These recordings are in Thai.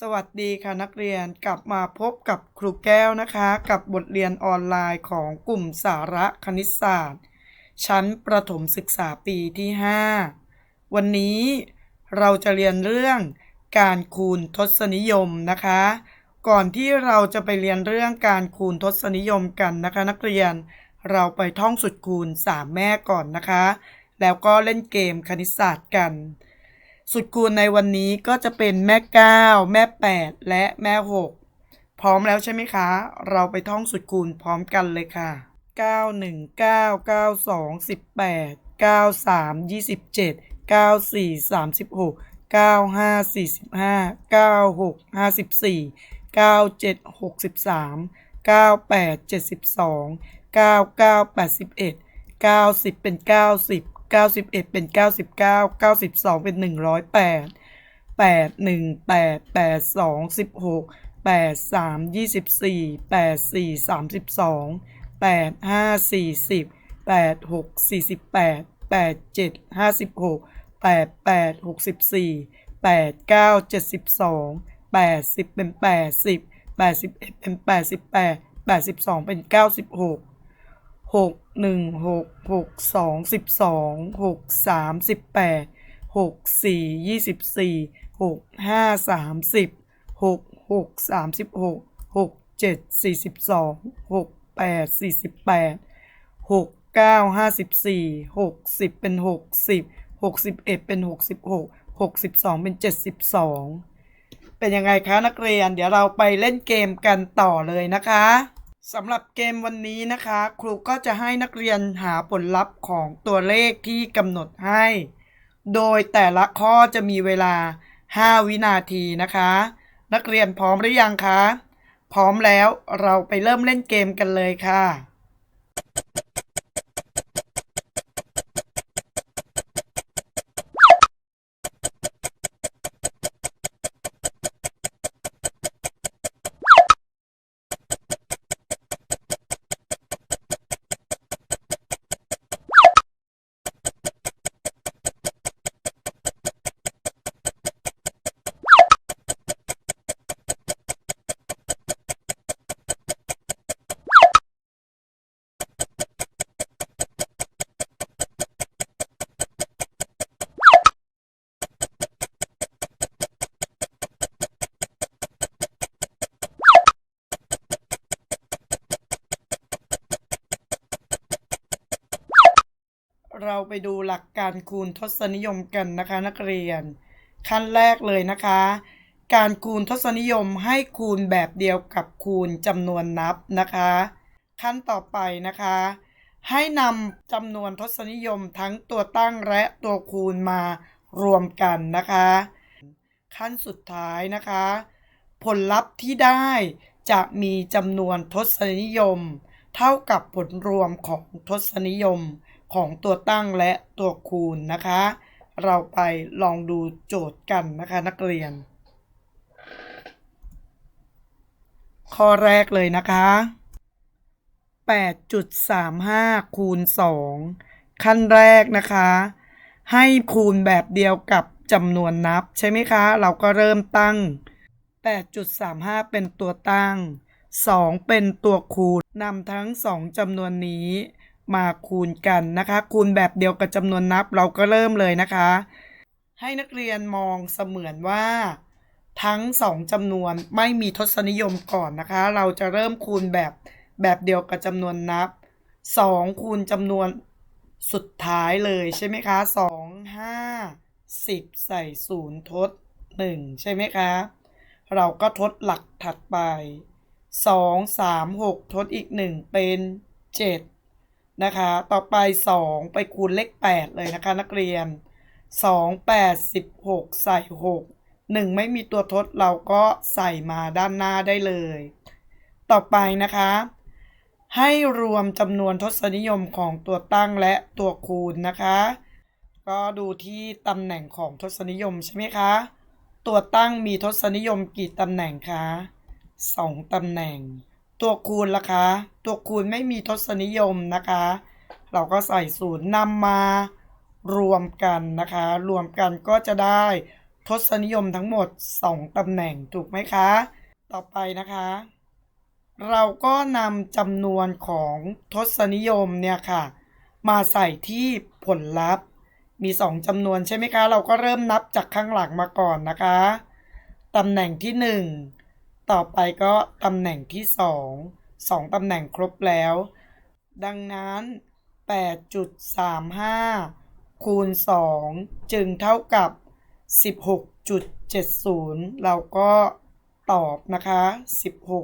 สวัสดีค่ะนักเรียนกลับมาพบกับครูแก้วนะคะ กับบทเรียนออนไลน์ของกลุ่มสาระคณิตศาสตร์ ชั้นประถมศึกษาปีที่ 5 วันนี้เราจะเรียนเรื่องการคูณทศนิยมนะคะ ก่อนที่เราจะไปเรียนเรื่องการคูณทศนิยมกันนะคะ นักเรียนเราไปท่องสุดคูณ 3 แม่ก่อนนะคะ แล้วก็เล่นเกมคณิตศาสตร์กัน สุดคูณในวันนี้ก็จะเป็นแม่ 9 แม่ 8 และแม่ 6 พร้อมแล้วใช่ไหมคะ เราไปท่องสุดคูณพร้อมกันเลยค่ะ 9 1 9 9 2 18 9 3 27 9 4 36 9 5 45 9 6 54 9 7 63 9 8 72 9 9 81 90 เป็น 90 91 เป็น 99 92 เป็น 108 8 1 8 8 2 16 8 3 24 8 4 32 8 5 40 8 6 48 8 7 56 8 8 64 8 9 72 80 เป็น 80 81 เป็น 88 82 เป็น 96 หกหนึ่งหกหกสองสิบสองหกสามสิบแปดหกสี่ยี่สิบสี่หกห้าสามสิบหกหกสามสิบหกหกเจ็ดสี่สิบสองหกแปดสี่สิบแปดหกเก้าห้าสิบสี่หกสิบเป็นหกสิบหกสิบเอ็ดเป็นหกสิบหกหกสิบสองเป็นเจ็ดสิบสองเป็นยังไงคะนักเรียน เดี๋ยวเราไปเล่นเกมกันต่อเลยนะคะ สำหรับเกมวันนี้นะคะ ครูก็จะให้นักเรียนหาผลลัพธ์ของตัวเลขที่กำหนดให้ โดยแต่ละข้อจะมีเวลา 5 วินาทีนะคะ นักเรียนพร้อมหรือยังคะ พร้อมแล้วเราไปเริ่มเล่นเกมกันเลยค่ะ เราไปดูหลักการคูณทศนิยมกันนะคะนักเรียน ขั้นแรกเลยนะคะ การคูณทศนิยมให้คูณแบบเดียวกับคูณจำนวนนับนะคะ ขั้นต่อไปนะคะ ให้นำจำนวนทศนิยมทั้งตัวตั้งและตัวคูณมารวมกันนะคะ ขั้นสุดท้ายนะคะ ผลลัพธ์ที่ได้จะมีจำนวนทศนิยม เท่ากับผลรวมของทศนิยม ของตัวตั้งและตัวคูณนะคะ เราไปลองดูโจทย์กันนะคะนักเรียน ข้อแรกเลยนะคะ 8.35 คูณ 2 ขั้นแรกนะคะ ให้คูณแบบเดียวกับจำนวนนับใช่ไหมคะ เราก็เริ่มตั้ง 8.35 เป็นตัวตั้ง 2 เป็นตัวคูณนำทั้ง 2จำนวนนี้ มาคูณกันนะคะ คูณแบบเดียวกับจำนวนนับเราก็เริ่มเลยนะคะ ให้นักเรียนมองเสมือนว่า ทั้งสองจำนวนไม่มีทศนิยมก่อนนะคะ เราจะเริ่มคูณแบบแบบเดียวกับจำนวนนับ 2 คูณจำนวนสุดท้ายเลยใช่ไหมคะ2 5 10 ใส่ศูนย์ทด 1 ใช่ไหมคะ เราก็ทดหลักถัดไป 2 3 6 ทดอีก 1 เป็น 7 นะคะ ต่อไป 2 ไปคูณเลข 8 เลยนะคะ นักเรียน 2 8 16 ใส่ 6 1 ไม่มีตัวทดเราก็ใส่มาด้านหน้าได้เลย ต่อไปนะคะ ให้รวมจำนวนทศนิยมของตัวตั้งและตัวคูณนะคะ ก็ดูที่ตำแหน่งของทศนิยมใช่ไหมคะ ตัวตั้งมีทศนิยมกี่ตำแหน่งคะสองตำแหน่ง ตัวคูณล่ะคะ ตัวคูณไม่มีทศนิยมนะคะ เราก็ใส่ศูนย์นำมารวมกันนะคะ รวมกันก็จะได้ทศนิยมทั้งหมด 2ตำแหน่งถูกไหมคะ ต่อไปนะคะ เราก็นำจำนวนของทศนิยมเนี่ยค่ะ มาใส่ที่ผลลัพธ์ มี 2จำนวนใช่ไหมคะ เราก็เริ่มนับจากข้างหลังมาก่อนนะคะตำแหน่งที่ 1 ต่อไปก็ตำแหน่งที่ 2 2ตำแหน่งครบแล้ว ดังนั้น 8.35 คูณ 2 จึงเท่ากับ 16.70 เราก็ตอบนะคะ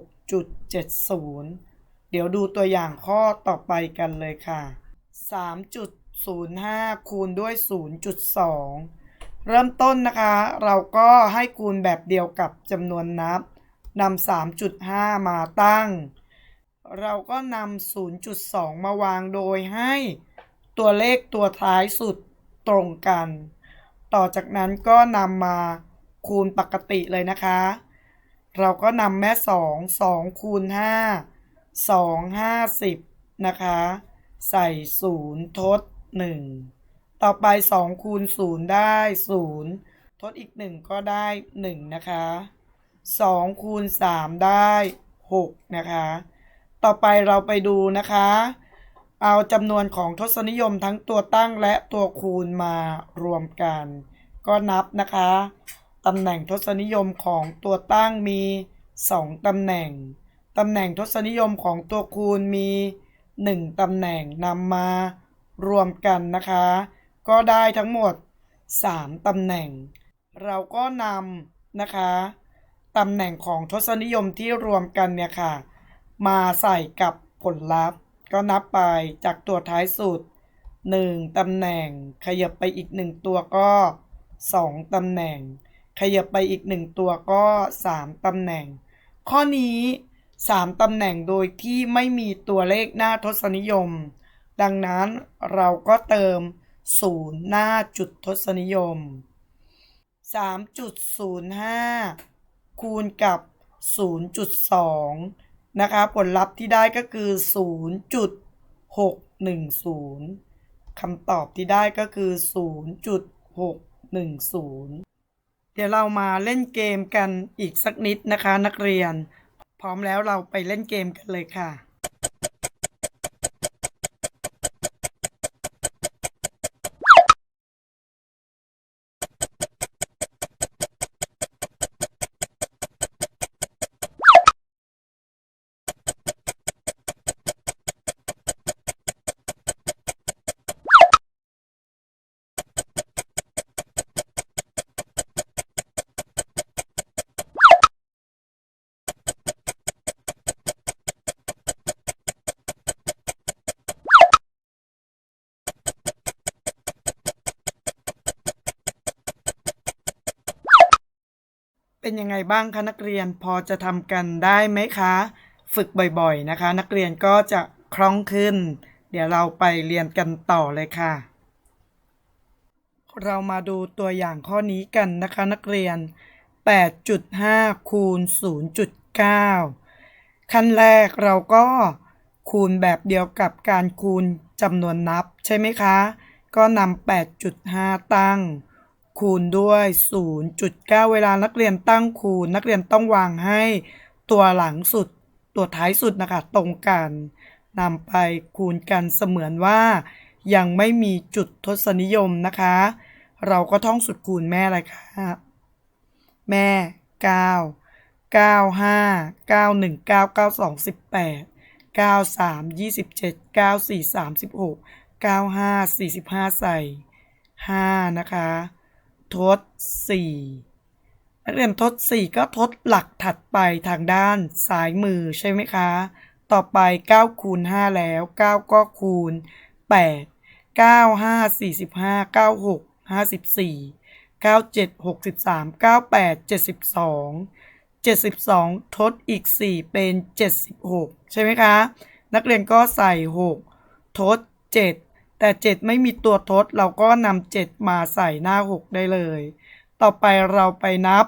16.70 เดี๋ยวดูตัวอย่างข้อต่อไปกันเลยค่ะ 3.05 คูณด้วย 0.2 เริ่มต้นนะคะ เราก็ให้คูณแบบเดียวกับจำนวนนับ นำ3.5 มาตั้ง เราก็นำ0.2 มาวางโดยให้ตัวเลขตัวท้ายสุดตรงกัน ต่อจากนั้นก็นำมาคูณปกติเลยนะคะ เราก็นำแม่ 2 2 คูณ 5 2 50 นะคะ ใส่ 0 ทด 1 ต่อไป 2 คูณ 0 ได้ 0 ทดอีก 1 ก็ได้ 1 นะคะ 2 คูณ 3 ได้ 6 นะคะ ต่อไปเราไปดูนะคะ เอาจำนวนของทศนิยมทั้งตัวตั้งและตัวคูณมารวมกัน ก็นับนะคะตำแหน่งทศนิยมของตัวตั้งมี 2ตำแหน่งตำแหน่งทศนิยมของตัวคูณมี 1ตำแหน่งนำมารวมกันนะคะ ก็ได้ทั้งหมด 3ตำแหน่ง เราก็นำนะคะ ตำแหน่งของทศนิยมที่รวมกันเนี่ยค่ะ มาใส่กับผลลัพธ์ ก็นับไปจากตัวท้ายสุด 1ตำแหน่ง ขยับไปอีก 1 ตัวก็ 2ตำแหน่ง ขยับไปอีก 1 ตัวก็ 3ตำแหน่ง ข้อนี้ 3ตำแหน่งโดยที่ไม่มีตัวเลขหน้าทศนิยม ดังนั้นเราก็เติม 0 หน้าจุดทศนิยม3.05 คูณกับ 0.2 นะคะ ผลลัพธ์ที่ได้ก็คือ 0.610คำตอบที่ได้ก็คือ 0.610 เดี๋ยวเรามาเล่นเกมกันอีกสักนิดนะคะนักเรียน พร้อมแล้วเราไปเล่นเกมกันเลยค่ะ เป็นยังไงบ้างคะนักเรียนพอจะทำกันได้ไหมคะ ฝึกบ่อยๆนะคะ นักเรียนก็จะคล่องขึ้น เดี๋ยวเราไปเรียนกันต่อเลยค่ะ เรามาดูตัวอย่างข้อนี้กันนะคะนักเรียน 8.5 คูณ 0.9 ขั้นแรกเราก็คูณแบบเดียวกับการคูณจำนวนนับใช่ไหมคะ ก็นำ8.5 ตั้ง คูณด้วย 0.9 เวลานักเรียนตั้งคูณ นักเรียนต้องวางให้ตัวหลังสุด ตัวท้ายสุดนะคะตรงกันนำไปคูณกันเสมือนว่า ยังไม่มีจุดทศนิยมนะคะ เราก็ท่องสุดคูณแม่เลยค่ะแม่ 9 9 5 9 1 9 9 2 18 9 3 27 9 4 36 9 5 45 ใส่ 5 นะคะ ทด 4 นักเรียนทด 4 ก็ทดหลักถัดไปทางด้านซ้ายมือใช่ไหมคะ ต่อไป9คูณ5แล้ว 9 ก็คูณ 8 9 5 45 96 54 97 63 98 72 72 ทดอีก 4 เป็น 76 ใช่ไหมคะ นักเรียนก็ใส่ 6 ทด 7 แต่ 7 ไม่มีตัวทดเราก็นำ7มาใส่หน้า 6 ได้เลย ต่อไปเราไปนับ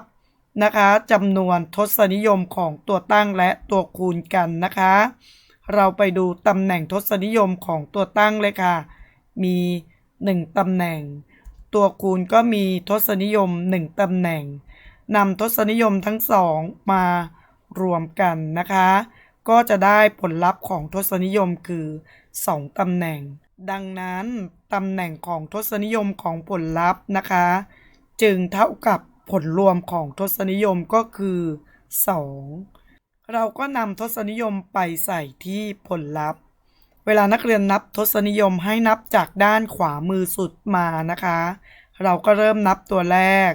นะคะจำนวนทศนิยมของตัวตั้งและตัวคูณกันนะคะ เราไปดูตำแหน่งทศนิยมของตัวตั้งเลยค่ะ มี 1ตำแหน่ง ตัวคูณก็มีทศนิยม 1ตำแหน่งนำทศนิยมทั้งสองมารวมกันนะคะ ก็จะได้ผลลัพธ์ของทศนิยมคือ 2ตำแหน่ง ดังนั้นตำแหน่งของทศนิยมของผลลัพธ์นะคะ จึงเท่ากับผลรวมของทศนิยมก็คือ 2 เราก็นำทศนิยมไปใส่ที่ผลลัพธ์ เวลานักเรียนนับทศนิยมให้นับจากด้านขวามือสุดมานะคะ เราก็เริ่มนับตัวแรก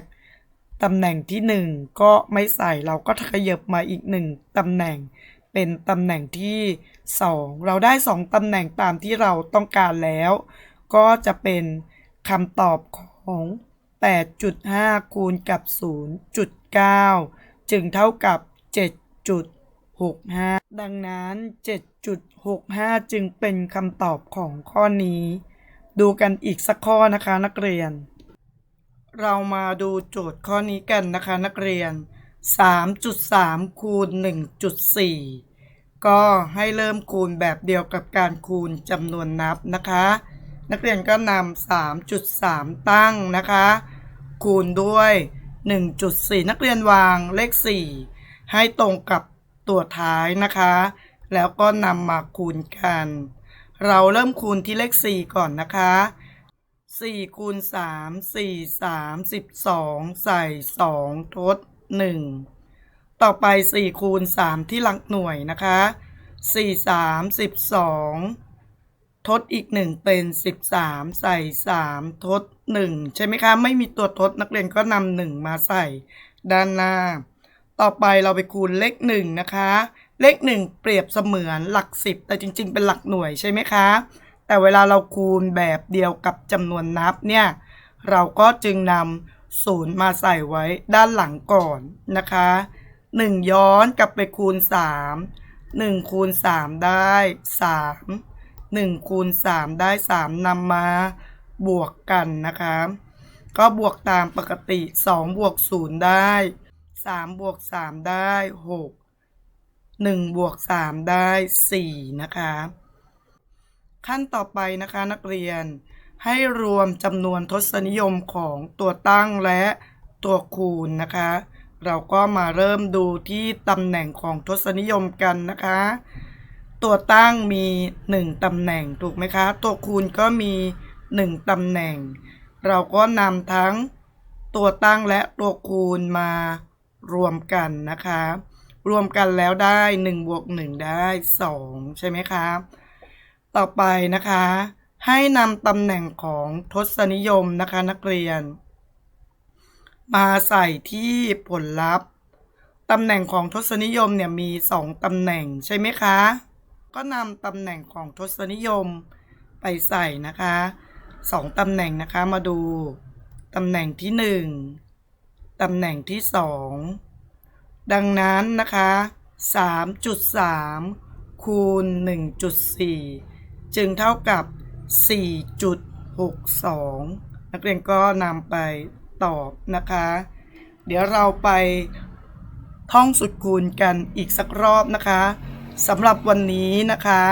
ตำแหน่งที่ 1 ก็ไม่ใส่เราก็ขยับมาอีก 1ตำแหน่ง เป็นตำแหน่งที่ 2 เราได้ 2ตำแหน่งตามที่เราต้องการแล้ว ก็จะเป็นคำตอบของ 8.5 คูณกับ 0.9 จึงเท่ากับ 7.65 ดังนั้น 7.65 จึงเป็นคำตอบของข้อนี้ ดูกันอีกสักข้อนะคะนักเรียน เรามาดูโจทย์ข้อนี้กันนะคะนักเรียน 3.3 คูณ 1.4 ก็ให้เริ่มคูณแบบเดียวกับการคูณจำนวนนับนะคะ นักเรียนก็นำ3.3 ตั้งนะคะ คูณด้วย 1.4 นักเรียนวางเลข 4 ให้ตรงกับตัวท้ายนะคะ แล้วก็นำมาคูณกัน เราเริ่มคูณที่เลข 4 ก่อนนะคะ4คูณ3 4 3 12 ใส่ 2 ทด 1 ต่อไป4คูณ3ที่หลักหน่วยนะคะ4 3 12 ทดอีก 1 เป็น 13 ใส่ 3 ทด 1 ใช่ไหมคะ ไม่มีตัวทดนักเรียนก็นำ1มาใส่ด้านหน้า ต่อไปเราไปคูณเลข 1 นะคะ เลข 1 เปรียบเสมือนหลัก 10 แต่จริง ๆ เป็นหลักหน่วยใช่ไหมคะ แต่เวลาเราคูณแบบเดียวกับจำนวนนับเนี่ย เราก็จึงนำศูนย์มาใส่ไว้ด้านหลังก่อนนะคะ 1ย้อนกลับไปคูณ3 1คูณ3ได้3 1คูณ3ได้3นำมาบวกกันนะคะ ก็บวกตามปกติ2บวก0ได้3บวก3ได้6 1บวก3ได้4นะคะ ขั้นต่อไปนะคะนักเรียนให้รวมจำนวนทศนิยมของตัวตั้งและตัวคูณนะคะ เราก็มาเริ่มดูที่ตำแหน่งของทศนิยมกันนะคะ ตัวตั้งมี 1ตำแหน่งถูกไหมคะ ตัวคูณก็มี 1ตำแหน่ง เราก็นำทั้งตัวตั้งและตัวคูณมารวมกันนะคะ รวมกันแล้วได้1บวก1ได้ 2 ใช่ไหมคะต่อไปนะคะ ให้นำตำแหน่งของทศนิยมนะคะนักเรียน มาใส่ที่ผลลัพธ์ตำแหน่งของทศนิยมเนี่ยมี 2ตำแหน่งใช่ไหมคะ ก็นำตำแหน่งของทศนิยมไปใส่นะคะสองตำแหน่งนะคะมาดูตำแหน่งที่ 1ตำแหน่งที่ 2 ดังนั้นนะคะ3.3คูณ1.4 จึงเท่ากับ 4.62 นักเรียนก็นำไป ตอบนะคะ เดี๋ยวเราไปท่องสุดคูณกันอีกสักรอบนะคะสำหรับวันนี้นะคะ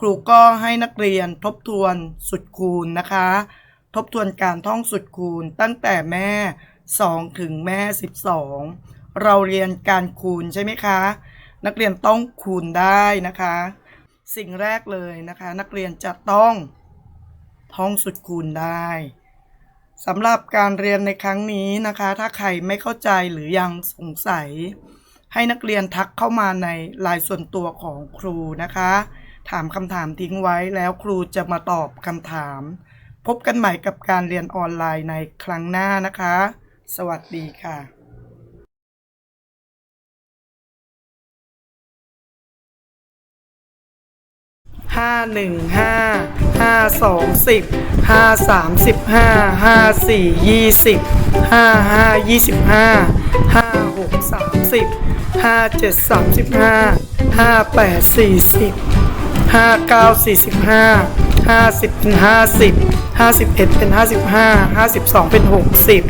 ครูก็ให้นักเรียนทบทวนสุดคูณนะคะ ทบทวนการท่องสุดคูณตั้งแต่แม่ 2 ถึงแม่ 12 เราเรียนการคูณใช่ไหมคะ นักเรียนต้องคูณได้นะคะ สิ่งแรกเลยนะคะ นักเรียนจะต้องท่องสุดคูณได้ สำหรับการเรียนในครั้งนี้นะคะ ถ้าใครไม่เข้าใจหรือยังสงสัย ให้นักเรียนทักเข้ามาในไลน์ส่วนตัวของครูนะคะ ถามคำถามทิ้งไว้แล้วครูจะมาตอบคำถาม พบกันใหม่กับการเรียนออนไลน์ในครั้งหน้านะคะ สวัสดีค่ะห้าหนึ่งห้า ห้าสองสิบห้าสามสิบห้าห้าสี่ยี่สิบห้าห้ายี่สิบห้าห้าหกสามสิบห้าเจ็ดสามสิบห้าห้าแปดสี่สิบห้าเก้าสี่สิบห้าห้าสิบเป็นห้าสิบห้าสิบเอ็ดเป็นห้าสิบห้าห้าสิบสองเป็นหกสิบ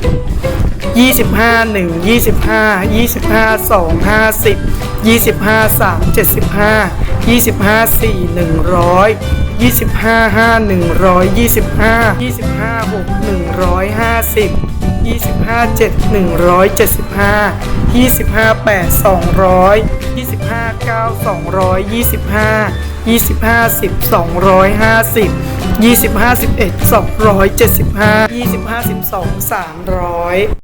25 1 25 25 2 50 25 3 75 25 4 100 25 5 125 25 6 150 25 7 175 25 8 200 25 9 225 25 10 250 25 11 275 25 12 300